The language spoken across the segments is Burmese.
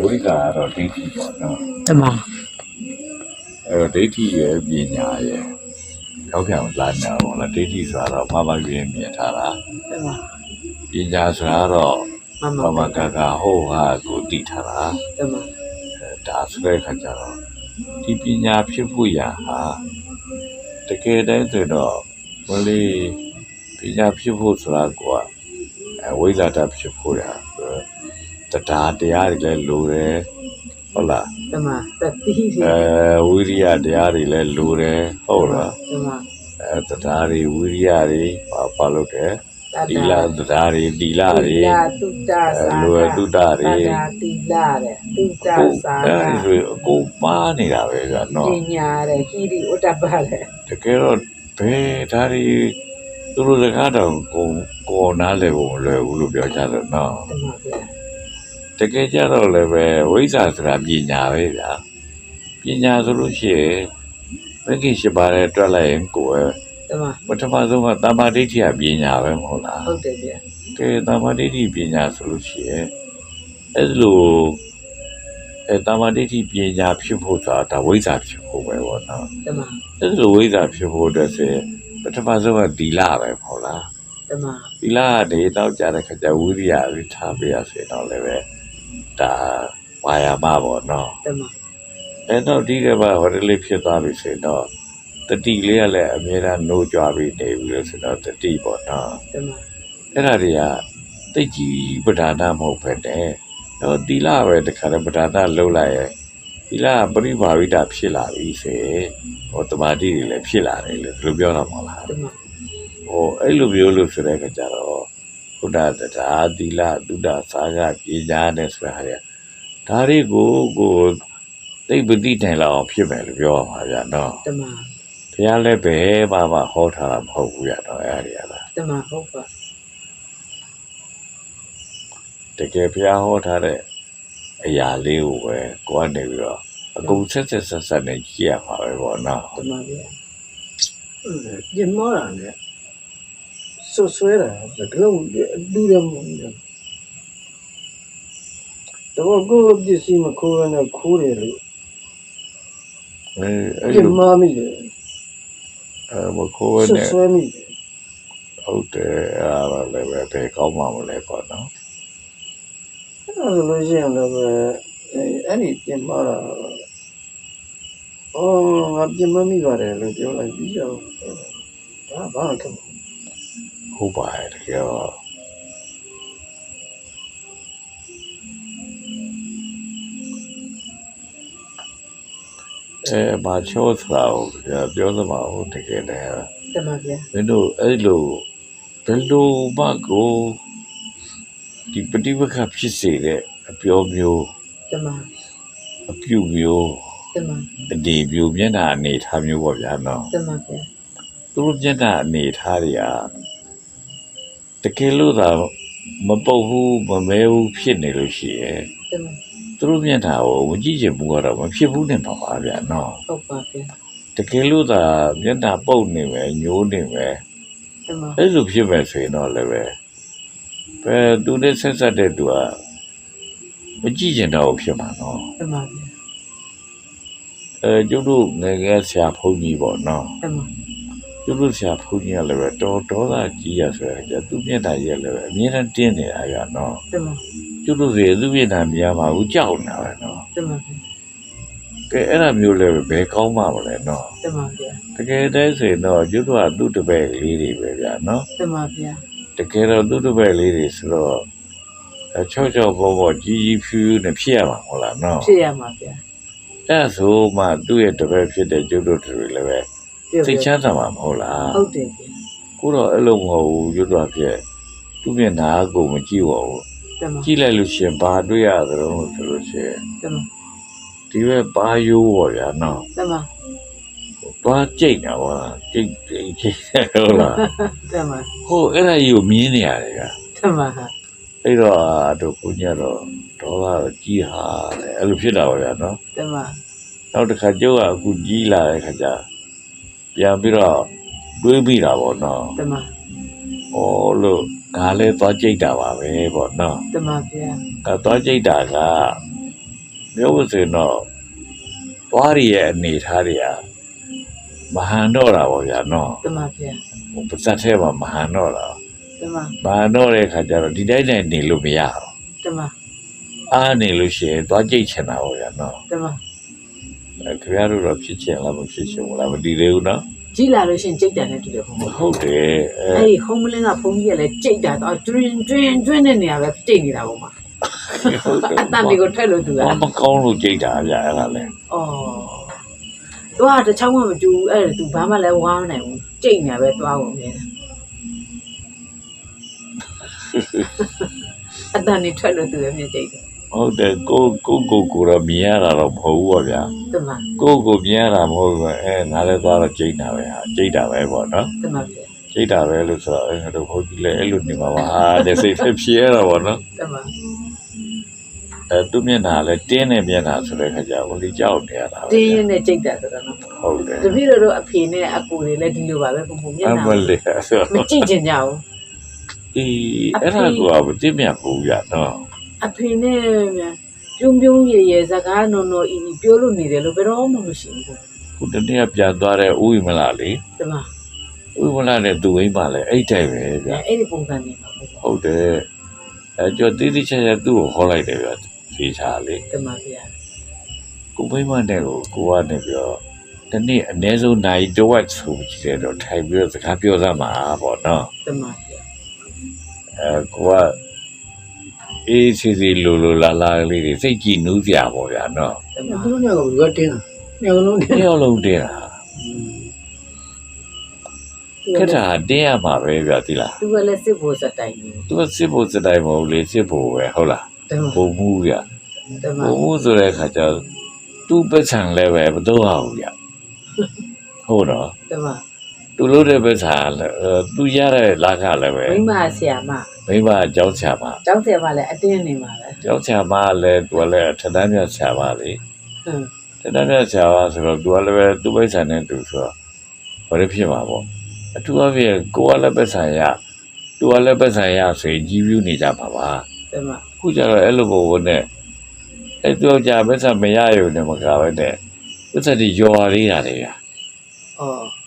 ဝိဇ္ဇာကတော့ဒိဋ္ဌိပေါ့နော်တမအဲ့တော့ဒိဋ္ဌိရဲ့ပညာရဲ့ရောက်ပြန်လာနေတာပေါ့လားဒိဋ္ဌိဆိုတာတော့မမပြင်းမြင်ထားတာတမပညာဆိုတာတော့မမမမကကဟိုဟာကိုသိထားတာတမအဲဒါဆိုတဲ့ခါကျတော့ဒီပညာဖြစ်ဖို့ရာဟာတကယ်တည်းဆိုတော့ဘလေးပညာဖြစ်ဖို့ဆိုတာကအဲဝိဇ္ဇာတဖြစ်ဖို့ရာ တရားတရားတွေလည်းလိုတယ်ဟုတ်လားတမတတိစီအဲဝိရိယတရားတွေလည်းလိုတယ်ဟုတ်လားတမအဲတရားတွေဝိရိယတွေပါပါလို့တယ်သီလတရားတွေသီလတွေလာတုတ္တအဲသာလိုရတုဒ္ဒတွေတာတိလာတဲ့တုတ္တကိုသာအဲဒီဆိုအကုန်ပါနေတာပဲကပနော်ညာတဲ့ဟိရိဥတ္တပတဲ့တကယ်တော့ဘယ်ဒါတွေသူတို့စကားတော့ကိုကိုနားလည်းကိုမလွယ်ဘူးလို့ပြောကြတယ်နော် တမဗျာတကယ်ကြတော့လည်းပဲဝိဇ္ဇာဆိုတာပညာပဲဗျာပညာဆိုလို့ရှိရင်ဘယ်ကိရှိပါလဲတွက်လိုက်ရင်ကိုယ်တမပထမဆုံးကတမ္မာဒိဋ္ဌိကပညာပဲမဟုတ်လားဟုတ်တယ်ဗျာကဲတမ္မာဒိဋ္ဌိပညာဆိုလို့ရှိရင်အဲ့လိုအဲတမ္မာဒိဋ္ဌိပညာဖြစ်ဖို့ဆိုတာဒါဝိဇ္ဇာဖြစ်ဖို့ပဲပေါ့နော်တမအဲ့လိုဝိဇ္ဇာဖြစ်ဖို့အတွက်ဆိုရင်ပထမဆုံးကသီလပဲမဟုတ်လားတမသီလကနေတော့ကြတဲ့ခါကျဝိရိယပြီးထားပြရစေတော့လည်းပဲ ဒါဝါယာမပေါ့နော်တမအဲ့တော့ဒီကဘာဟိုတလေးဖြစ်သွားပြီဆိုရင်တော့တတိလေးကလည်းအမြဲတမ်းနှိုးကြွပြီးနေပြီလို့ဆိုတော့တတိပေါ့နော်တမအဲ့ဒါတွေကတိတ်ကြီးပဓာနာမဟုတ်ပဲတဲ့တော့သီလပဲတခါတည်းပဓာနာလှုပ်လိုက်ရဲ့သီလကပရိဘာဝိတာဖြစ်လာပြီဆိုရင်ဟိုတမာတိတွေလည်းဖြစ်လာတယ်လို့ဒီလိုပြောတော့မဟုတ်လားတမဟိုအဲ့လိုမျိုးလို့ဆိုတဲ့အခါကျတော့ ဘုဒ္ဓတရားသီလသုဒ္ဓစာကပညာနဲ့ဆိုတာဟာတွေဒါတွေကိုကိုသိပ္ပတိတိုင်လောက်အောင်ဖြစ်မယ်လို့ပြောရမှာဗျာနော်တမဘုရားလည်းပဲဘာမှဟောထားတာမဟုတ်ဘူးဗျာနော်အဲ့ဒါတွေကလားတမဟုတ်ပါတကယ်ဘုရားဟောထားတဲ့အရာလေးကိုပဲကိုကနေပြီးတော့အကုန်ဆက်ဆက်ဆက်ဆက်နဲ့ကြည့်ရမှာပဲပေါ့နော်တမဗျာပြင်မောတာနဲ့ ဆွဆွဲတာစကလုံးအတူရမလို့တော့ကိုယ်ပစ္စည်းမခိုးရနဲ့ခိုးတယ်လို့အဲအဲ့ပြင်လိုမမိတယ်အဲမခိုးဆွနဲ့ဆွဲမိတယ်ဟုတ်တယ်အဲ့ဒါလည်းပဲဘယ်ကောင်းမှမလဲပေါ့နော်အဲ့ဒါဆိုလို့ရှိရင်လည်းပဲအဲ့ဒီပြင်မောတာအော်ငါပြင်မမိပါတယ်လို့ပြောလိုက်ပြီးတော့ဒါဘာကမ ဟုတ်ပါတယ်တကယ်တော့အဲဘာချောသလားကိုပြောသမားဟုတ်တကယ်တည်းတမဗျာမင်းတို့အဲ့လိုဘယ်လိုမှကိုဒီပฏิပက္ခဖြစ်စေတဲ့အပြောမျိုးတမအပြုမျိုးတမအနေမျိုးမျက်နှာအနေထားမျိုးပေါ့ဗျာနော်တမဗျာသူတို့မျက်နှာအနေထားတွေကတ ကယ်လို့သာမပုတ်ဘူးမမဲဘူးဖြစ်နေလို့ရှိရင်တမသူတို့မျက်နှာကိုမကြည့်ချင်ဘူးကတော့မဖြစ်ဘူးနဲ့ပါပါဗျာနော်ဟုတ်ပါဗျာတကယ်လို့သာမျက်နှာပုတ်နေမယ်ညိုးနေမယ်တမအဲ့လိုဖြစ်မဲ့ဆိုရင်တော့လည်းပဲဘယ်သူနဲ့ဆက်ဆက်တဲ့သူကမကြည့်ကျင်တော့ဘူးဖြစ်မှာနော်တမဗျာအဲကျုပ်တို့ငယ်ငယ်ဆရာဖုန်းကြီးပေါ့နော်တမကျုပ် တို့ဆရာဖုန်းကြီးကလည်းပဲတော်ဒေါသကြီးရဆိုရင်ကျသူမျက်နှာကြီးကလည်းပဲအမြဲတမ်းတင်းနေတာကနော်တမကျုပ်တို့စီသူမျက်နှာမြင်မှာဘူးကြောက်နေတာပဲနော်တမဗျာကဲအဲ့ဒါမျိုးလည်းပဲဘယ်ကောင်းမှမလဲနော်တမဗျာတကယ်တည်းဆိုရင်တော့ကျုပ်တို့ကသူ့တပည့်လေးတွေပဲဗျာနော်တမဗျာတကယ်တော့သူ့တပည့်လေးတွေဆိုတော့အချော့ချော့ဘောဘောကြီးကြီးဖြူဖြူနဲ့ဖြစ်ရမှာမဟုတ်လားနော်ဖြစ်ရမှာဗျာအဲ့ဒါဆိုမှသူ့ရဲ့တပည့်ဖြစ်တဲ့ကျုပ်တို့တွေလည်းပဲပြော စိတ်ချမ်းသာမှာမဟုတ်လားဟုတ်တယ်ဗျာကိုတော့အဲ့လိုမဟုတ်ဘူးကျုပ်တို့အဖြစ်သူ့မျက်နှာကိုမကြည့်ပါဘူးတမကြည့်လိုက်လို့ရှရင်ဘာတွေ့ရသလဲဆိုလို့ရှရင်တမဒီဘက်ဘာယိုးပေါ့ဗျာနော်တမသွားကြိတ်တာပါကြိတ်ကြိတ်ကြိတ်ဟုတ်လားတမဟိုအဲ့ဒါကြီးကိုမြင်နေရတယ်ကတမဟာအဲ့တော့တို့ကိုညတော့ဒေါသကြီးဟာတဲ့အဲ့လိုဖြစ်တာပါဗျာနော်တမနောက်တစ်ခါကျုပ်ကအခုကြီးလာတဲ့ခါကျ ပြန်ပြီးတော့တွေးပြီးတာပေါ့နော်တမ။ဩလို့ငါလည်းသွားကြိတ်တာပါပဲပေါ့နော်တမဗျာ။ကသွားကြိတ်တာကပြောလို့ဆိုရင်တော့သွားရရဲ့အနေထားတွေကမဟန်တော့တာပေါ့ဗျာနော်တမဗျာဟိုပါဇက်ထဲမှာမဟန်တော့တာတမမဟန်တော့တဲ့ခါကျတော့ဒီတိုင်းတိုင်းနေလို့မရအောင်တမအားနေလို့ရှိရင်သွားကြိတ်ချင်တာပေါ့ဗျာနော်တမအဲ ခင်ဗျားတို့တော့ဖြစ်ချင်လားမဖြစ်ချင်ဘူးလားမတည်သေးဘူးနော်ကြည်လာလို့ရှရင်ကြိတ်တယ်နဲ့တူတယ်ဘုံဘုံဟုတ်တယ်အဲအဲ့ဒီဟုံးမလင်းကဘုံကြီးကလည်းကြိတ်တာတော့တွင်တွင်တွင်တဲ့နေရာပဲကြိတ်နေတာဘုံမှာဟုတ်တယ်အတန်တွေကိုထွက်လို့သူကဘာမကောင်းလို့ကြိတ်တာဗျာအဲ့ဒါလဲဩသွားတစ်ချောင်းမှမတူဘူးအဲ့ဒါသူဘာမှလည်းဝါမနိုင်ဘူးကြိတ်နေပဲသွားကုန်နေတယ်အတန်တွေထွက်လို့သူလည်းမြင်ကြိတ်တယ် ဟုတ်တယ်ကိုကိုကိုကိုတော့မြင်ရတာတော့မဟုတ်ဘူးပေါ့ဗျာတမကိုကိုမြင်ရတာမဟုတ်ဘူးအဲငါလည်းသွားတော့ကြိတ်တာပဲဟာကြိတ်တာပဲပေါ့နော်တမဗျာကြိတ်တာပဲလို့ဆိုတော့အဲငါတို့ဘုန်းကြီးလည်းအဲ့လိုနေမှာပါဟာတဲ့စိတ်ထဲဖြေရတာပေါ့နော်တမအဲသူမျက်နှာလည်းတင်းနေမျက်နှာဆိုတဲ့ခါကျဝင်လီကြောက်နေရတာပဲတင်းရင်နဲ့ကြိတ်တာဆိုတော့နော်ဟုတ်တယ်တပည့်တော်တို့အဖေနဲ့အကူတွေလည်းဒီလိုပါပဲဘုံဘုံမျက်အနှာမလေးဆိုမကြည့်ချင်ကြဘူးအေးအဲ့ဒါကမသိမြတ်ဘူးဗျာနော် အဖေနဲ့မြန်ပြုံးပြုံးရရစကားနော်နော်အီပြောလို့နေတယ်လို့ဘယ်တော့မှမရှိဘူးခုတနေ့ကပြန်သွားတဲ့ဥယျမလာလေတမဥယျမလာနဲ့သူ့ဝိမ့်ပါလေအဲ့တိုင်းပဲဗျာအဲ့ဒီပုံစံနေမှာပေါ့ဟုတ်တယ်အဲကျော်တိတိကျကျသူ့ကိုခေါ်လိုက်တယ်ဗျာသေချာလေတမဗျာကိုမိမနဲ့ကိုကိုကနေပြီးတော့ဒီနေ့အနည်းဆုံးနိုင်တော့ဝက်ဆိုကြည့်တယ်တော့ထိုင်ပြီးတော့စကားပြောစမ်းမှာပေါ့နော်တမဗျာအဲကိုက အေးစီစီလိုလိုလာလာလေးတွေစိတ်ကြည်နူးစရာပေါ့ဗျာနော်တမသူတို့ညကဘယ်လိုတင်းတာညကလုံးတင်းတယောက်လုံးတင်းတာခက်တာတင်းရမှာပဲဗျာဒီလားသူကလည်းစစ်ဖို့စတိုင်နေသူကစစ်ဖို့စတိုင်မဟုတ်လေစစ်ဖို့ပဲဟုတ်လားတမပုံမှုဗျာတမပုံမှုဆိုတဲ့အခါကျတော့သူ့ပတ်စံလည်းပဲမတော့အောင်ဗျာဟုတ်တော့တမ သူလို့တဲ့ပတ်စံလည်းအဲသူရတဲ့လာကလည်းပဲမိမဆရာမမိမအကြောင်းချပါကျောင်းဆရာမလည်းအတင်းနေမှာပဲကြောင်းချပါလည်းသူကလည်းထက်တန်းမြတ်ချပါလေဟမ်ထက်တန်းမြတ်ချပါဆိုတော့သူကလည်းပဲသူ့ပတ်စံနဲ့သူဆိုတော့ဘာလို့ဖြစ်မှာပေါ့အထူးအဖြစ်ကိုကလည်းပတ်စံရသူကလည်းပတ်စံရဆိုရင်ကြီးပြူးနေကြပါပါတမခုကျတော့အဲ့လိုပုံဝင်နဲ့အဲ့သူကကြာပတ်စံမရရုံနဲ့မကပဲနဲ့ပတ်စံတွေယော်ရလေးရတယ်ဗျာဩ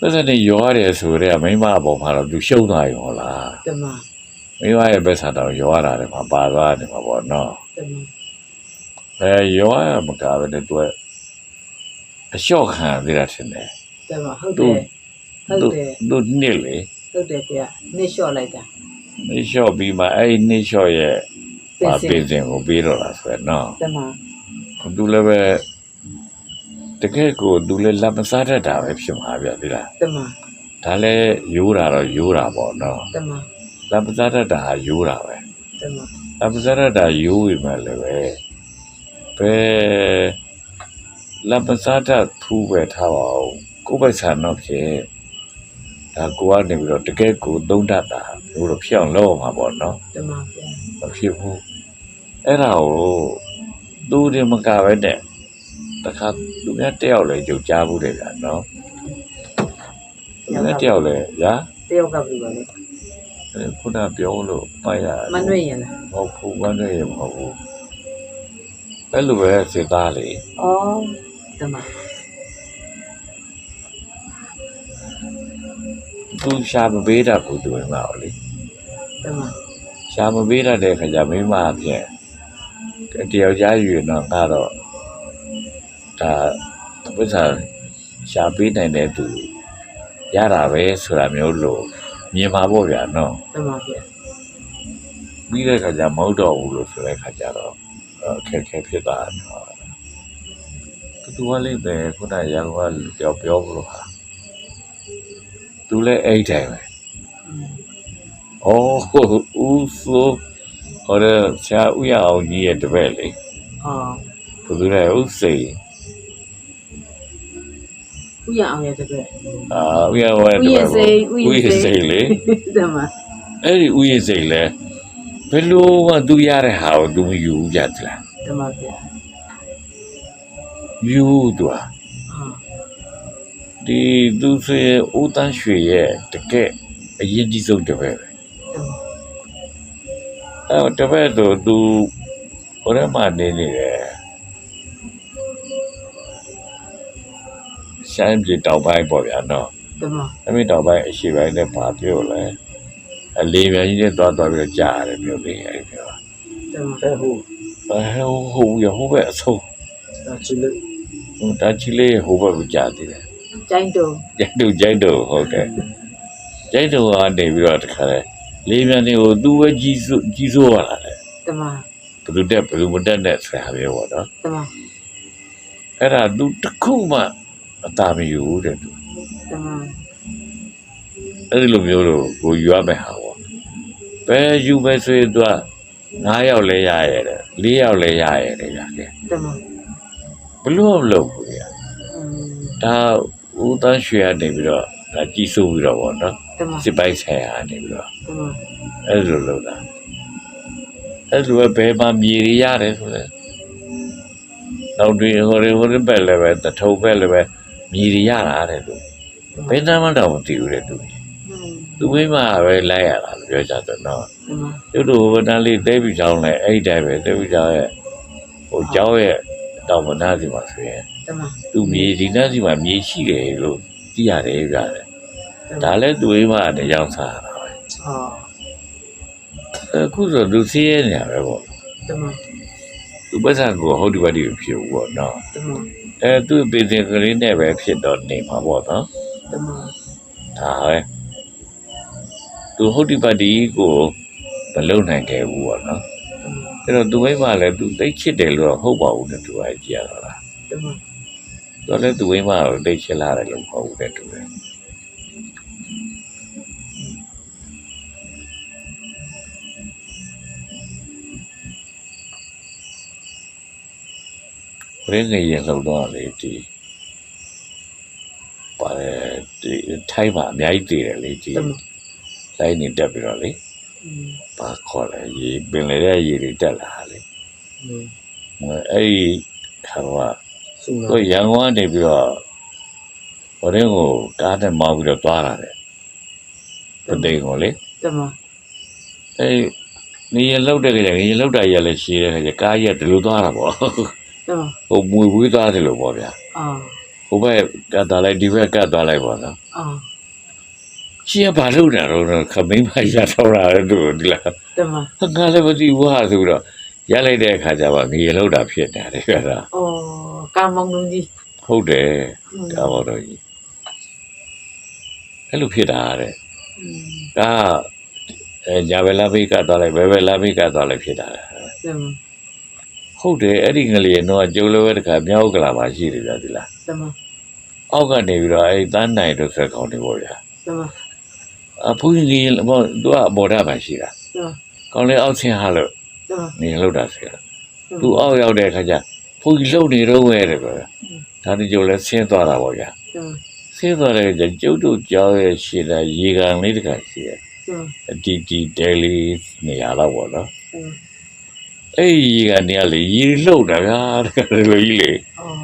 ပတ်စံတွေယော်ရတယ်ဆိုတော့မိမအပေါ်မှာတော့သူရှုံးသွားရောလားတမမိမရဲ့ပတ်စံတော့ယော်ရတာတယ်မှာပါသွားတယ်မှာပေါ့နော်တမအဲယောရမကပဲနဲ့သူကအလျှော့ခံသေးတာထင်တယ်တမဟုတ်တယ်ဟုတ်တယ်သူနှစ်လေဟုတ်တယ်ဗျာနေလျှော့လိုက်တာနေလျှော့ပြီးမှအဲ့ဒီနေလျှော့ရဲ့ပင်ပါစင်ပင်စင်ကိုပြီးတော့လာဆိုရနော်တမသူလည်းပဲ တကယ်ကိုသူလည်းလက်မစားတတ်တာပဲဖြစ်မှာဗျာဒီလားတမဒါလည်းရိုးတာတော့ရိုးတာပေါ့နော်တမလက်မစားတတ်တာဟာရိုးတာပဲတမလက်မစားတတ်တာရိုးပြီမဲ့လည်းပဲဘယ်လက်မစားတတ်ဖူးပဲထားပါဦးကိုယ်ပဲဆန်တော့ဖြစ်ဒါကိုကနေပြီးတော့တကယ်ကိုသုံးတတ်တာလို့တော့ဖြစ်အောင်လုပ်အောင်မှာပေါ့နော်တမဗျာမဖြစ်ဘူးအဲ့ဒါကိုသူတွေမကပဲနဲ့တခါ သူများတယောက်လည်းကြုံကြားဘူးတယ်ဗျာနော်သူများတယောက်လည်းညာတယောက်ကပြီပါလေခုနပြောလို့ပိုက်ရမနှွေ့ရင်လားမဟုတ်ဘူးမနှွေရမဟုတ်ဘူးအဲ့လိုပဲစစ်သားလေဩတမသူရှာမပေးတာကိုသူဝင်လာတော့လေတမရှာမပေးတတ်တဲ့ခါကျမိမအဖြစ်တယောက်ကြားယူရင်တော့ငါတော့ ဒါဝိဇ္ဇာရှာပေးနိုင်တဲ့သူရတာပဲဆိုတာမျိုးလို့မြင်ပါပေါ့ဗျာနော်တမဗျာပြီးတဲ့ခါကျမဟုတ်တော့ဘူးလို့ဆိုတဲ့ခါကျတော့အခက်အခဲဖြစ်သွားတယ်ဟောသူကလေးပဲခုနရန်ကုန်ကလူတယောက်ပြောဘူးလို့ဟာသူလည်းအဲ့တိုင်းပဲ။အော်ဦးဆိုဟောရဆရာဦးရအောင်ကြီးရဲ့တပည့်လေဩ။ဘယ်သူလဲဦးစိန် ဥရအောင်ရဲ့တပည့်။အာဦးရအောင်ရဲ့တပည့်ဦးရစိန်ဦးရဦးရစိန်စိန်လေတမ။အဲ့ဒီဦးရစိန်လေဘယ်လိုမှသူရတဲ့ဟာကိုသူမယူဘူးကြသလားတမဗျာ။ယူသူဟာဟာဒီသူဆိုရင်ဦးတန်းရွှေရဲ့တကယ်အရင်ကြီးဆုံးတပည့်ပဲတမ။အဲ့တော့တပည့်ဆိုသူဟိုထဲမှာနေနေတ ရှမ်းပြည်တောင်ပိုင်းပေါ့ဗျာနော်တမအမေတောင်ပိုင်းအရှိပိုင်းနဲ့ပါပြောလဲအလေးမြန်ကြီးနဲ့သွားသွားပြီးတော့ကြားရတယ်ပြောလေအဲ့ပြောတမအဲဟိုအဲဟိုဟိုရဟိုဘက်အဆုံးဒါချီလို့ဟိုတာချီလေးဟိုဘက်ကိုကြားသေးတယ်ကျိုင်းတုံကျိုက်တို့ကျိုက်တို့ဟုတ်တယ်ကျိုက်တို့ကနေပြီးတော့တခါလဲလေးမြန်တွေကိုသူ့ပဲကြီးစိုးကြီးစိုးရတာလေတမဘယ်သူတက်ဘယ်သူမတက်နဲ့ဆရာပြောပေါ့နော်တမအဲ့ဒါသူတစ်ခုမှ အသာမယူဘူးတဲ့သူတမအဲ့ဒီလိုမျိုးလို့ကိုယူရမယ်ဟာပေါ့ဘယ်ယူပဲဆိုရင်သူက9ယောက်လဲရရတယ်4ယောက်လဲရရတယ်ဗျာကဲတမဘလို့မလုပ်ဘူးဗျာอืมဒါဦးတန်းရွှေကနေပြီးတော့ဒါကြီးစိုးပြီးတော့ပေါ့နော်တမစစ်ပိုင်းဆိုင်ရာနေပြီးတော့တမအဲ့လိုလုပ်တာအဲ့လိုပဲဘယ်မှာမြေရရတယ်ဆိုလဲနောက်တွင်ဟိုရဟိုရပဲလည်းပဲတထုံပဲလည်းပဲ မြေရရတာတဲ့သူဘယ်သားမှတော့မသိဘူးတဲ့သူอืมသူမိမပဲလိုက်ရတာလို့ပြောကြတယ်နော်တမကျုပ်တို့ဝတန်းလေးတဲပြီးချောင်းလဲအဲ့ဒီတိုင်းပဲတဲပြီးချောင်းရဲ့ဟိုကျောင်းရဲ့တောင်မနာစီမှာဆိုရင်တမသူမြေဒီနာစီမှာမြေရှိတယ်လို့သိရတယ်ဗျာတဲ့ဒါလည်းသူမိမတယောက်စားတာပဲအော်အခုဆိုသူစီးရဲနေရပဲပေါ့တမသူပတ်စံကိုဟုတ်ဒီဘက်ဒီဖြစ်ဘူးပေါ့နော်တမ အဲသူ့ပေတင်ကလေးနဲ့ပဲဖြစ်တော့နေမှာပေါ့နော်တမဒါပဲသူဟုတ်ဒီဘက်ဒီကိုမလုံနိုင်ခဲ့ဘူးပေါ့နော်တမအဲ့တော့သူမိမလည်းသူသိချစ်တယ်လို့တော့ဟုတ်ပါဘူးတဲ့သူကကြည့်ရတော့လားတမသူလည်းသူမိမကိုသိချစ်လာတယ်လို့မဟုတ်ဘူးတဲ့သူလည်း ရင်းငရင်လှုပ်တော့လေဒီပါတယ်ဒီထိုင်းမှာအများကြီးတည်တယ်လေဒီလိုင်းနေတက်ပြီးတော့လေဘာခေါ်လဲရေပင်လေတဲ့ရေတွေတက်လာလေအဲ့ဒီခါတော့သူရန်ကုန်ကနေပြီးတော့ဟိုရင်းကိုကားနဲ့မောင်းပြီးတော့သွားလာတယ်ပတိန်ကိုလေတမအဲ့နေရလောက်တဲ့ကြတယ်နေရလောက်တာရလည်းရှိတယ်ကြကားရဒီလိုသွားတာပေါ့ ဟိုမွေဝေးသားတယ်လို့ပေါ့ဗျာအော်ဟိုဘက်ကတ်သားလိုက်ဒီဘက်ကတ်သားလိုက်ပါလားအော်ရှင်ကဘာလုပ်တာတော့ခမင်းမရဆောက်တာလည်းသူဒီလားတမန်ငါလည်းမသိဘူးဟာဆိုတော့ရလိုက်တဲ့အခါကျတော့ငရေလောက်တာဖြစ်တာလေကွာအော်ကာမောင်လုံးကြီးဟုတ်တယ်ကာမောင်တော်ကြီးအဲ့လိုဖြစ်တာတဲ့ကာအဲညာဘယ်လာဘေးကသွားလိုက်ဘယ်ဘယ်လာဘေးကသွားလိုက်ဖြစ်တာလေ ဟုတ်တယ်အဲ့ဒီငလျင်တော့ကျုပ်လည်းပဲတခါမြောက်ကလာပါရှိတယ်ဗျာဒီလားတမအောက်ကနေပြီးတော့အဲ့ဒီတန်းနိုင်တို့ဆက်ကောင်းနေပေါ့ဗျာတမအဖူးကြီးကြီးဘောသူကအဘော်ဓာတ်ပါရှိတာတမကောင်းလေအောက်ဆင်းဟာလို့တမနေလောက်တာဆရာသူအောက်ရောက်တဲ့အခါကျဖူးကြီးလှုပ်နေတော့ဝဲတယ်ဗျာဒါတကျုပ်လည်းဆင်းသွားတာပေါ့ဗျာတမဆင်းသွားတဲ့အခါကျကျုပ်တို့ကြောင်းရဲ့ရှည်တာရေကန်လေးတခါရှိတယ်တမအတီတီဒဲလီနေရာတော့ပေါ့နော်တမ အဲ့ဒီရေကနေကလေရေလှုပ်တာဗျာတကယ်လို့ကြီးလေအော်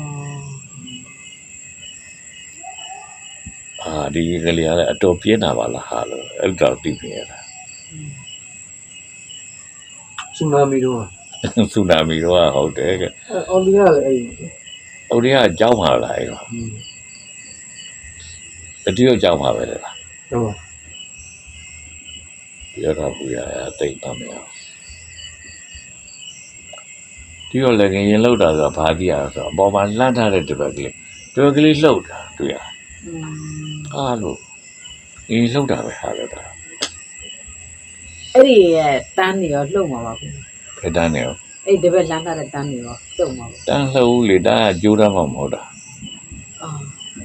အာဒီကလေးကလည်းအတော်ပြင်းတာပါလားဟာလို့အဲ့တော့သိပြရတာဆူနာမီတော့ဆူနာမီတော့ဟုတ်တယ်ကအော်လီကလည်းအဲ့ဒီ။အိုဒီကအကြောင်းပါလားအဲ့တော့อืม။တတိယအကြောင်းပါပဲလေလားဟုတ်ပါ။ပြောတော့ဘူးရအသိပါမရ။ ဒီတော့လည်းငရင်လောက်တာဆိုဘာကြည့်ရလဲဆိုတော့အပေါ်မှာလှမ်းထားတဲ့တပတ်ကလေးတပတ်ကလေးလှုပ်တာတွေ့ရ อืม ။အားလို့ငရင်လှုပ်တာပဲဟာလို့တာ အဲ့ဒီရဲ့တန်းနေရောလှုပ်မှာပါဘူး ။ဖက်တန်းနေရော အဲ့ဒီဘက်လမ်းထားတဲ့တန်းနေရောလှုပ်မှာပါ တန်းလှုပ်လေတာကကြိုးတမ်းမှမဟုတ်တာ အော်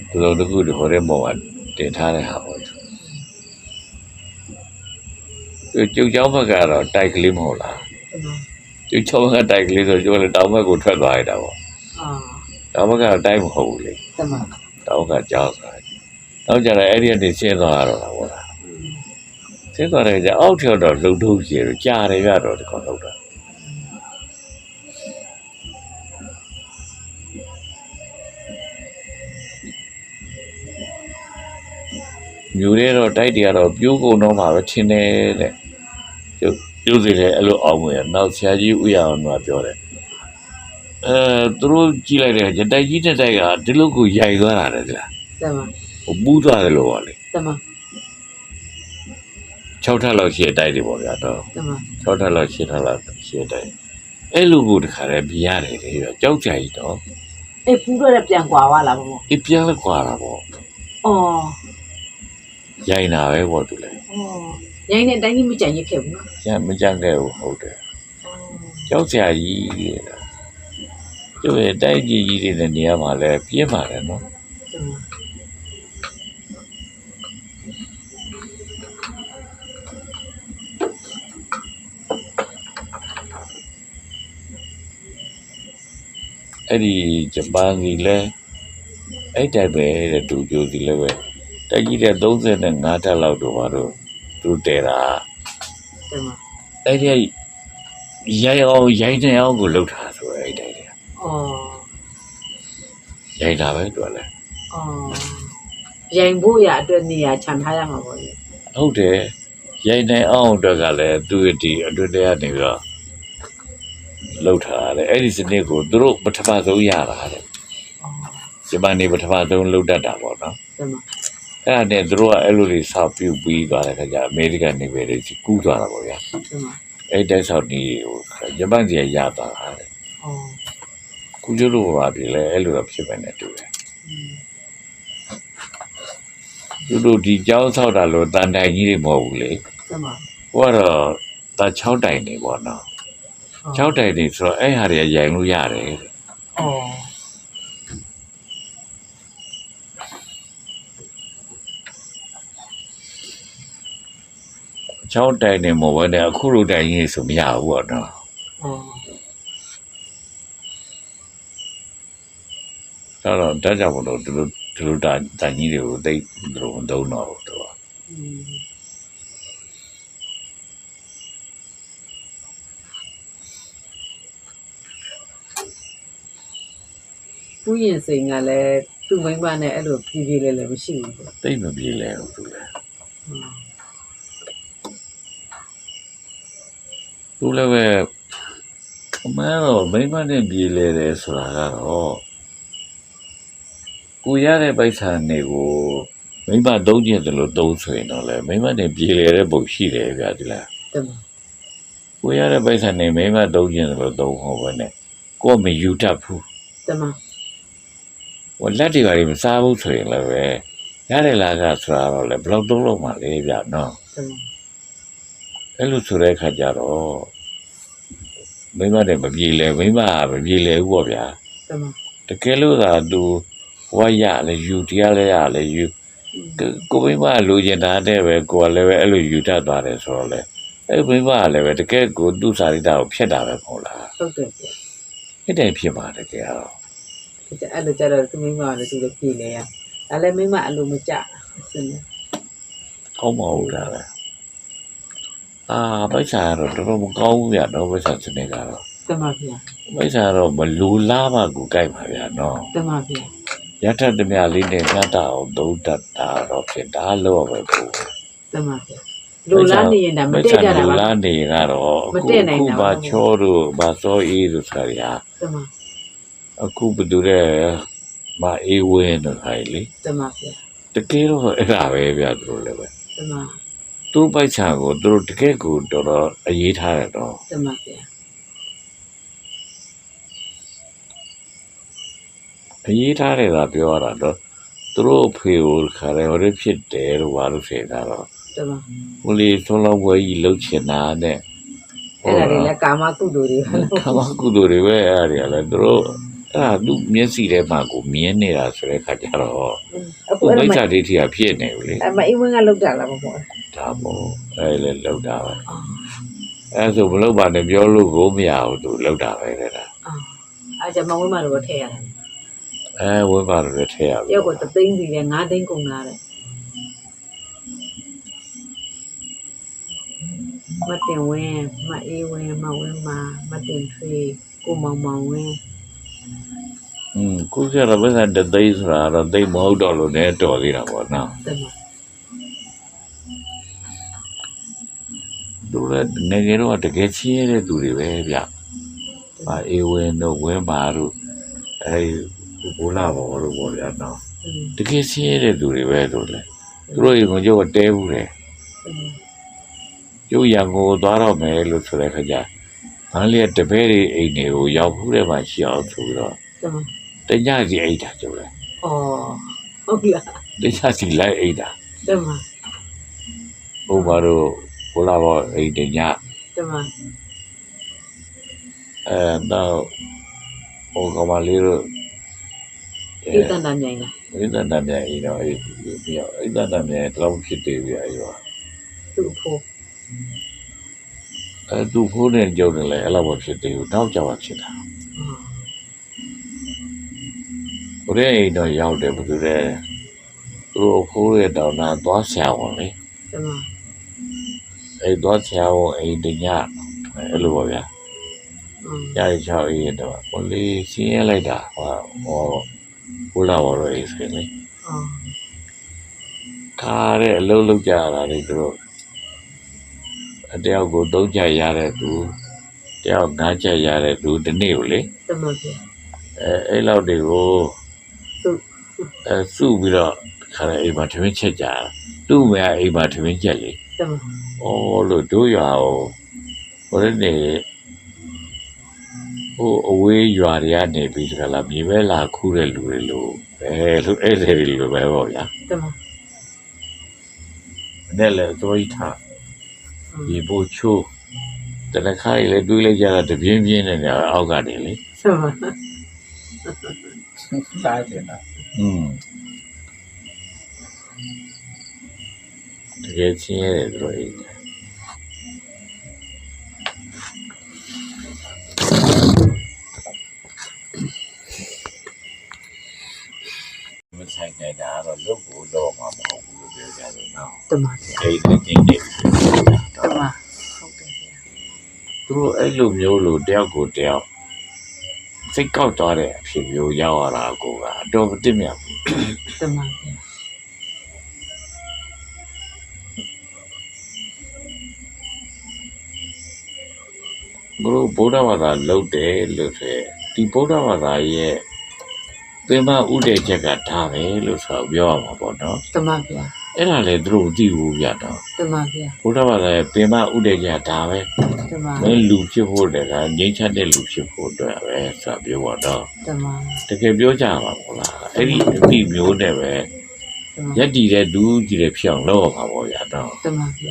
။ဒီလိုတစ်ခုတည်းဟိုတဲ့ပေါ်မှာတင်ထားတဲ့ဟာပေါ့။ဒီကျုပ်เจ้าဘက်ကတော့တိုက်ကလေးမဟုတ်လား တမ ။ ကျုပ်ချောင်းကတိုက်ကလေးဆိုကျိုးလည်းတောင်ဘက်ကိုထွက်သွားရတာပေါ့အော်။တောင်ဘက်ကတော့တိုက်မဟုတ်ဘူးလေတမ။တောင်ကကြောက်သွားတယ်။နောက်ကြတော့အဲ့ဒီကနေဆင်းသွားတော့တာပေါ့လားอืม။ဆင်းသွားတယ်ကြအောက်ထျောက်တော့လုံထုတ်ကြီးရကြားတယ်ရတော့ဒီကောင်လောက်တာ။မြူရဲတော့တိုက်တွေကတော့ပြိုးကုန်တော့မှာပဲထင်းတယ်တဲ့။ကျုပ် ပြုတ်စီတယ်အဲ့လိုအောင်ဝင်နောက်ဆရာကြီးဥရအောင်ကပြောတယ်အဲသူတို့ကြည့်လိုက်တယ်ကြတိုက်ကြီးတက်တိုက်ကဒီလိုကိုရိုက်သွားတာလေဒီလားတမဟိုပူးသွားတယ်လို့ပါလေတမ6ထပ်လောက်ရှေ့တိုက်တယ်ပေါ့ဗျာတော့တမ6ထပ်လောက်ရှေ့ထပ်လောက်ရှေ့တိုက်အဲ့လိုကိုတခါတည်းပြရတယ်လေကြောက်ကြကြီးတော့အေးပူတော့လည်းပြန်ကွာသွားလားဘဘအပြန်လဲကွာတာပေါ့အော်ရိုင်တာပဲပေါ့သူလဲအော် ရိုင်းတဲ့အတိုင်းကြီးမကြံရစ်ခဲ့ဘူးနော်ကျန်မကြံခဲ့ဘူးဟုတ်တယ်ကြောက်ကြကြီးတဲ့ကျုပ်ရဲ့တိုက်ကြီးကြီးတွေနဲ့နေရာမှာလဲပြင်းပါတယ်နော်တမအဲ့ဒီဂျပန်စီလဲအဲ့တိုက်ပဲတဲ့တူကျိုစီလဲပဲတိုက်ကြီးတဲ့35တက်လောက်တော့ဘာလို့ သူတဲတာတမအဲ့ဒီရိုင်အောင်ရိုင်နေအောင်ကိုလှုပ်တာဆိုအဲ့တိုက်တယ်အော်ရိုင်တာပဲသူကလဲအော်ရိုင်ဖို့ရအတွက်နေရာခြံထားရမှာပေါ့လေဟုတ်တယ်ရိုင်နေအောင်အတွက်ကလည်းသူဒီအတွက်တည်းကနေပြီးတော့လှုပ်ထားတယ်အဲ့ဒီစနစ်ကိုသူတို့ပထမဆုံးရတာတဲ့အော်ဂျပန်နေပထမဆုံးလှုပ်တတ်တာပေါ့နော်တမ အဲ့ဒါနဲ့သူတို့ကအဲ့လိုလေးဆောက်ပြုတ်ပြီးသွားတဲ့ခါကျအမေရိကန်နေပဲလေကူးသွားတာပေါ့ဗျာတမအဲ့တိုက်ဆောက်နေဟိုဂျပန်စီရသွားတာတဲ့အော်ကူကျလို့ပါပြီလေအဲ့လိုတော့ဖြစ်ပဲနဲ့တူတယ်သူတို့ဒီကျောင်းဆောက်တာလို့တန်တိုင်ကြီးတွေမဟုတ်ဘူးလေတမဟိုကတော့တာ6တိုင်နေပေါ့နော်6တိုင်နေဆိုတော့အဲ့ဟာတွေရိုင်လို့ရတယ်တဲ့ အော်6တိုင်နေမဟုတ်ဘဲနဲ့အခုလိုတိုင်ကြီးဆိုမရဘူးပေါ့နော်အော်အဲ့တော့ဒါကြောင့်မလို့ဒီလိုဒီလိုတိုင်တိုင်ကြီးတွေကိုသိဒီလိုမသုံးတော့ဘူးသူကอืมပူရင်စိန်ကလည်းသူ့မိန်းမနဲ့အဲ့လိုဖြည်းဖြည်းလေးလည်းမရှိဘူးပေါ့သိမပြေလဲဘူးသူလည်း သူလည်းပဲအမှန်တော့မိမနဲ့ပြေလဲတယ်ဆိုတာကတော့ကိုရတဲ့ပိုက်ဆံတွေကိုမိမသုံးကျင်တယ်လို့သုံးဆိုရင်တော့လေမိမနဲ့ပြေလဲတဲ့ပုံရှိတယ်ဗျာဒီလားတမကိုရတဲ့ပိုက်ဆံတွေမိမသုံးကျင်တယ်လို့သုံးဟောပဲနဲ့ကိုကမယူတတ်ဘူးတမဟိုလက်တွေပါလိမစားဘူးဆိုရင်လည်းပဲရတယ်လားကဆိုတာတော့လေဘယ်လောက်သုံးလို့မှလဲဗျာနော်တမအဲ့လိုဆိုတဲ့အခါကျတော့ မိမတဲ့မပြေလဲမိမကမပြေလဲဘူးပေါ့ဗျာတမတကယ်လို့သာသူဝါရလဲယူတရားလဲရလဲယူကိုမိမလိုချင်တာတဲ့ပဲကိုကလည်းပဲအဲ့လိုယူတတ်သွားတယ်ဆိုတော့လေအဲ့မိမကလည်းပဲတကယ်ကိုသူ့စာရိတ္တကိုဖျက်တာပဲမဟုတ်လားဟုတ်တယ်ပြအဲ့တိုင်ဖြစ်မှာတကယ်တော့အဲ့လိုကြတော့သူ့မိန်းမကလည်းသူလည်းပြည်လေရဒါလည်းမိန်းမအလိုမကျစနေကောင်းမဟုတ်လားလေ အာပိုက်ဆံကတော့တော်တော်မကောင်းဘူးဗျာတော့ပိုက်ဆံစနေကတော့တမပြပိုက်ဆံကတော့မလူလားပါကိုကြိုက်ပါဗျာနော်တမပြရထက်သမျှလေးနဲ့ငတ်တာအောင်သုံးတတ်တာတော့ဖြစ်ဒါလို့ပဲပို့တမပြလိုလားနေရင်ဒါမတည့်ကြတာလူပါလားနေကတော့မတည့်နိုင်တာပါဘာချောတို့ဘာစောအေးတို့ဆိုရတမအခုဘယ်သူလဲမအေးဝင်းတို့ဟာလေတမပြတကယ်တော့အဲ့ဒါပဲဗျာသူတို့လည်းပဲတမ သူတို့ပိုက်ချာကိုသူတို့တကယ်ကိုတော်တော်အရေးထားတယ်တော့တမပြအရေးထားတယ်သာပြောရတာတော့သူတို့အဖေကိုခါရဲဟိုရဖြစ်တယ်လို့ဘာလို့ဖြစ်တာတော့တမဟိုလေသွန်းလုံးပွဲကြီးလှုပ်ချင်တာနဲ့အဲ့ဒါတွေလည်းကာမကုသိုလ်တွေပဲလို့ခမကုသိုလ်တွေပဲအဲ့ဒါတွေကလည်းသူတို့အဲ့ဒါသူ့မျက်စိထဲမှာကိုမြင်နေတာဆိုတဲ့ခါကျတော့အခုသူအဲ့မိဒါစ္ဆာဒိဋ္ဌိကဖြစ်နေပြီလေအမအိမ်ဝင်ကလောက်တာလားမဟုတ် ဒါပေါ့အဲ့လေလောက်တာပဲအဲ့ဆိုမလောက်ပါနဲ့ပြောလို့ကိုမရဘူးသူလောက်တာပဲတဲ့ဒါအာအဲ့ကျမဝင်မတော့ထည့်ရတယ်အဲဝိပါရလည်းထည့်ရပြီတယောက်ကသသိန်းစီနဲ့9သိန်းကုန်လာတယ်မတင်ဝင်းမအေးဝင်းမဝင်းမမတင်ထွေးကိုမောင်မောင်ဝင်းอืมကိုကျတော့ဘယ်ကတသိန်းဆိုတာတော့သိမဟုတ်တော့လို့လည်းတော်သေးတာပေါ့နော်တမ တို့လည်းငယ်ငယ်တော့တကယ်ချင်းရတဲ့သူတွေပဲဗျ။အာအေဝင်းတို့ဝဲမာတို့အဲဒီဘိုးလာဘော်တို့ပေါ့ဗျာနော်။တကယ်ချင်းရတဲ့သူတွေပဲတို့လည်းသူတို့ရေကုန်ကျောက်ကတဲဘူးလေ။ရုပ်ရံကိုသွားတော့မယ်လို့ဆိုတဲ့ခါကျဘာလဲတပည့်တွေအိမ်တွေကိုရောက်ဘူးတဲ့မှာရှိအောင်ဆိုပြီးတော့တညစီအိတ်တာကျိုးလဲ။အော်ဟုတ်လား။တညစီလိုက်အိတ်တာ။တမ။ဟိုဘာလို့ ဘိုးလာဘောအိတ်တညတမအဲတော့ဟိုကောင်မလေးတို့ဧတန္တမြိုင်လားဝိသန္တမြတ်အိတော့အဲ့ဒီပြီးတော့ဝိသန္တမြတ်တော့ဖြစ်တယ်ပြအဲ့တော့သူ့ဖို့အဲသူဖိုးနေကြုံတယ်လေအဲ့လိုမဖြစ်သေးဘူးနောက်ကြပါဖြစ်တာဩဘုရားအိတော့ရောက်တယ်ဘယ်သူလဲသူတို့ဖိုးရဲ့တောင်းတာသွားဆရာဝန်လေတမ အဲ့သွားဆရာဝန်အိတညအဲ့လိုပါဗျာอืมညရီချောက်အေးတော့ဘလေးစင်းရဲလိုက်တာဟောဟောဘုလားဘောတော့အေးစင်းလေဩခါတဲ့အလုံးလုံးကြတာလေသူတို့အတယောက်ကိုသုံးချက်ရတဲ့သူတယောက်ငါးချက်ရတဲ့သူဒီနေ့ကိုလေတမပြအဲအဲ့လောက်တွေကိုသူ့အဲစုပြီးတော့ခါရအိမ်မှာထမင်းချက်ကြတာသူ့မရအိမ်မှာထမင်းချက်လေ Chama. Oh, lo doya o. Ore ne. Oh, away you are ya ne bi da la mi be la khu de lu de lo. Eh, lo eh de lu be bo ya. Chama. Ne le doya tha. Ye bo chu. တနခါကြီးလည်းတွေးလိုက်ကြတာတပြင်းပြင်းနဲ့အောက်ကနေလေဆိုပါစားတယ်နော်อืม တကယ်ချင်းရတယ်သူတို့အိမ်မဆိုင်နေတာတော့လုတ်ဖို့တော့မှာမဟုတ်ဘူးလို့ပြောကြတယ်နော်တမပြအိမ်နဲ့ချင်းနေတမဟုတ်တယ်ဗျာသူတို့အဲ့လိုမျိုးလို့တယောက်ကိုတယောက်စိတ်ကောက်သွားတဲ့အဖြစ်မျိုးရောက်လာတာကိုကအတော်မတင်မြတ်ဘူးတမပြ ဘုရားဗုဒ္ဓဘာသာလုတ်တယ်လို့ဆိုရင်ဒီဗုဒ္ဓဘာသာရဲ့သင်္မဥဒေချက်ကဒါပဲလို့ဆိုတော့ပြောရမှာပေါ့နော်တမပြအဲ့ဒါလေသူတို့မသိဘူးဗျတော့တမပြဗုဒ္ဓဘာသာရဲ့သင်္မဥဒေချက်ဒါပဲတမမင်းလူဖြစ်ဖို့တည်းကငြိမ်းချမ်းတဲ့လူဖြစ်ဖို့အတွက်ပဲဆိုပြောပါတော့တမတကယ်ပြောကြမှာပေါ့လားအဲ့ဒီအတိမျိုးနဲ့ပဲတမရက်တည်တဲ့ဒူးကြီးတွေဖြစ်အောင်လုပ်ရမှာပေါ့ဗျာတော့တမပြ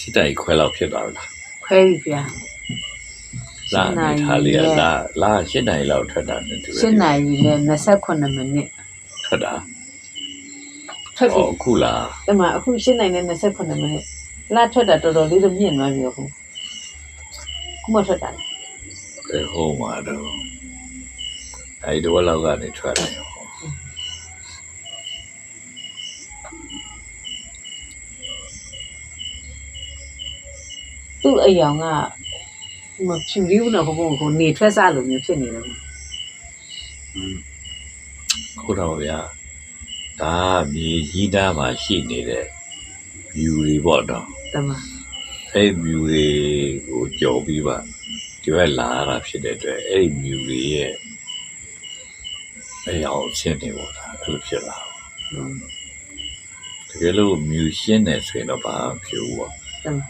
ရှစ်တိုင်ခွဲလောက်ဖြစ်သွားပြီလားခွဲပြီဗျာလာနေထားလေးကလာလာရှစ်တိုင်လောက်ထွက်တာနဲ့တူတယ်7နာရီနဲ့28မိနစ်ထွက်တာထွက်ပြီဟောအခုလားတမအခု7နာရီနဲ့28မိနစ်လာထွက်တာတော်တော်လေးတော့မြင့်သွားပြီအခုခုမှထွက်တာလေဘယ်ဟိုမှာတော့အဲဒီတော့လောက်ကနေထွက်တယ် သူ့အယောင်ကမဖြူလေးဘူးနော်ဘုံဘုံကိုနေထွက်စားလိုမျိုးဖြစ်နေတယ်ခုတော့ဗျာဒါကမြေကြီးသားမှာရှိနေတဲ့ view တွေပေါ့တော့တမအဲ့ view တွေကိုကြော်ပြီးပါဒီဘက်လာရတာဖြစ်တဲ့အတွက်အဲ့ view တွေရဲ့အဲ့အောင်ရှင်းနေပေါ့ဒါအဲ့လိုဖြစ်လာတာတကယ်လို့ view ရှင်းနေဆိုရင်တော့ဘာမှမဖြစ်ဘူးပေါ့တမ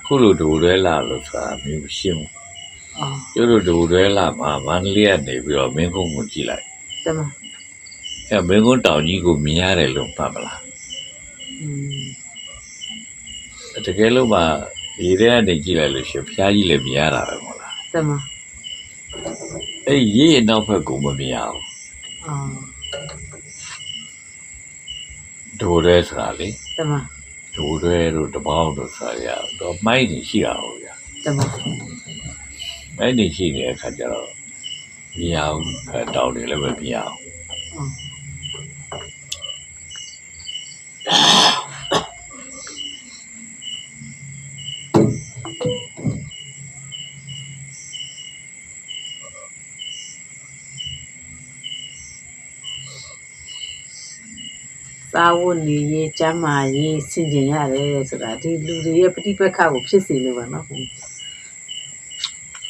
ခုလိုဒိုတွဲလာလို့ဆိုတာမျိုးရှင်းဘူးအော်ကျတို့ဒိုတွဲလာမှာမန္တလေးကနေပြီးတော့မင်းကုန်းကိုကြည့်လိုက်တမအဲမင်းကုန်းတောင်ကြီးကိုမြင်ရတယ်လို့မှတ်မလားอืมတကယ်လို့မှရေထဲကနေကြည့်လိုက်လို့ရှိရင်ဖျားကြီးလည်းမြင်ရတာပဲမဟုတ်လားတမအဲ့ရေရဲ့နောက်ဘက်ကိုမမြင်ရဘူးအော်ဒိုရဲဆိုတာလေတမ ဒိုတွေတို့တပေါင်းတို့ဆိုရတော့မိုင်းနေရှိတာဟုတ်ဗျာတမမိုင်းနေရှိနေတဲ့အခါကျတော့မရဘူးအဲတောင်းနေလည်းမပြရအော စာဝတ်နေရေးကျမ်းမာရေးဆင်ကျင်ရတယ်ဆိုတာဒီလူတွေရဲ့ပฏิပက္ခကိုဖြစ်စေလို့ပါနော်ဘုံ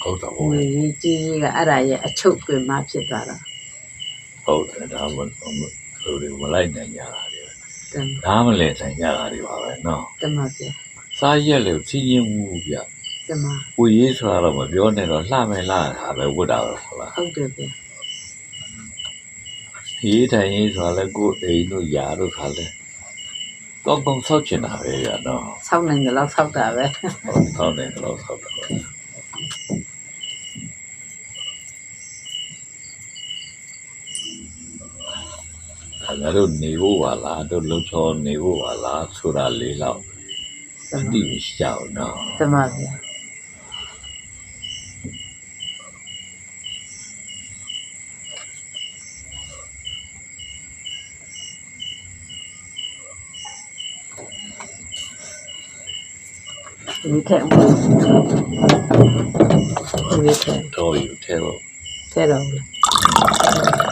ဟုတ်တော့ငွေရေးကြီးရေးကအဲ့ဒါရဲ့အချုပ်ပင်မဖြစ်သွားတာဟုတ်တယ်ဒါမှမဟုတ်လူတွေမလိုက်နိုင်ကြတာတွေတမဒါမှလည်းနိုင်ကြတာတွေပါပဲနော်တမပြစားရက်လေစီးရင်မှုဗျတမကိုရေးဆိုတာတော့မပြောနဲ့တော့လှမယ်လှတာပဲဝတ်တာပဲဟုတ်လားဟုတ်တယ်ပြ ရေးထိုင်ရေးဆိုတာလည်းကိုယ်အိမ်တို့ຢာတို့ဆိုတာလည်းကောင်းကောင်းဆောက်ချင်တာပဲဗျနော်ဆောက်နိုင်တယ်လို့ဆောက်တာပဲဟုတ်ဆောက်တယ်တော့ဆောက်တယ်အဲဒါတို့နေဖို့ပါလားတို့လုံချောနေဖို့ပါလားဆိုတာလေးတော့တအမတိမရှိကြဘူးနော်တမပြဒီ ထက်ဒီထက်တော့ယူထဲတော့ထဲတော့ဘူးလား